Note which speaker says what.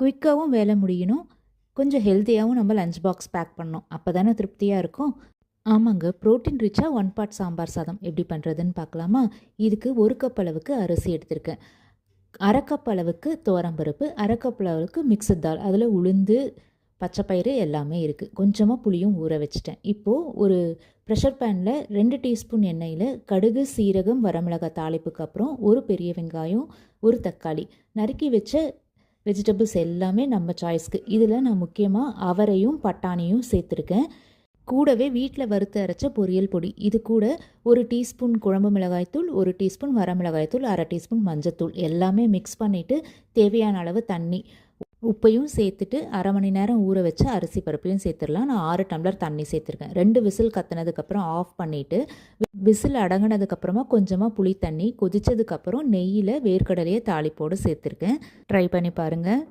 Speaker 1: குயிக்காகவும் வேலை முடியணும். கொஞ்சம் ஹெல்த்தியாகவும் நம்ம லஞ்ச் பாக்ஸ் பேக் பண்ணோம் அப்போ தானே திருப்தியாக இருக்கும். ஆமாங்க ப்ரோட்டீன் ரிச்சாக ஒன் பார்ட் சாம்பார் சாதம் எப்படி பண்ணுறதுன்னு பார்க்கலாமா? இதுக்கு ஒரு கப் அளவுக்கு அரிசி எடுத்திருக்கேன். அரை கப் அளவுக்கு தோரம்பருப்பு அரை கப் அளவுக்கு மிக்சட் தால் அதில் உளுந்து பச்சைப்பயிறு எல்லாமே இருக்குது கொஞ்சமாக புளியும் ஊற வச்சுட்டேன். இப்போது ஒரு ப்ரெஷர் பேனில் ரெண்டு டீஸ்பூன் எண்ணெயில் கடுகு சீரகம் வரமிளகாய் தாளிப்புக்கு அப்புறம் ஒரு பெரிய வெங்காயம் ஒரு தக்காளி. நறுக்கி வச்ச வெஜிடபிள்ஸ் எல்லாமே நம்ம சாய்ஸ்க்கு. இதில் நான் முக்கியமாக அவரையும் பட்டாணியும் சேர்த்துருக்கேன். கூடவே வீட்டில் வறுத்து அரைச்ச பொரியல் பொடி. இது கூட ஒரு டீஸ்பூன் குழம்பு மிளகாய்த்தூள் ஒரு டீஸ்பூன் வரமிளகாய்த்தூள் அரை டீஸ்பூன் மஞ்சத்தூள். எல்லாமே மிக்ஸ் பண்ணிவிட்டு தேவையான அளவு தண்ணி. உப்பையும் சேர்த்துட்டு அரை மணி நேரம் ஊற வச்சு அரிசி பருப்பையும் சேர்த்துடலாம். நான் ஆறு டம்ளர் தண்ணி சேர்த்துருக்கேன். ரெண்டு விசில் கத்துனதுக்கப்புறம் ஆஃப் பண்ணிவிட்டு விசில் அடங்கினதுக்கப்புறமா கொஞ்சமாக புளி தண்ணி கொதித்ததுக்கப்புறம் நெய்யில் வேர்க்கடலையை தாளிப்போடு சேர்த்துருக்கேன். ட்ரை பண்ணி பாருங்கள்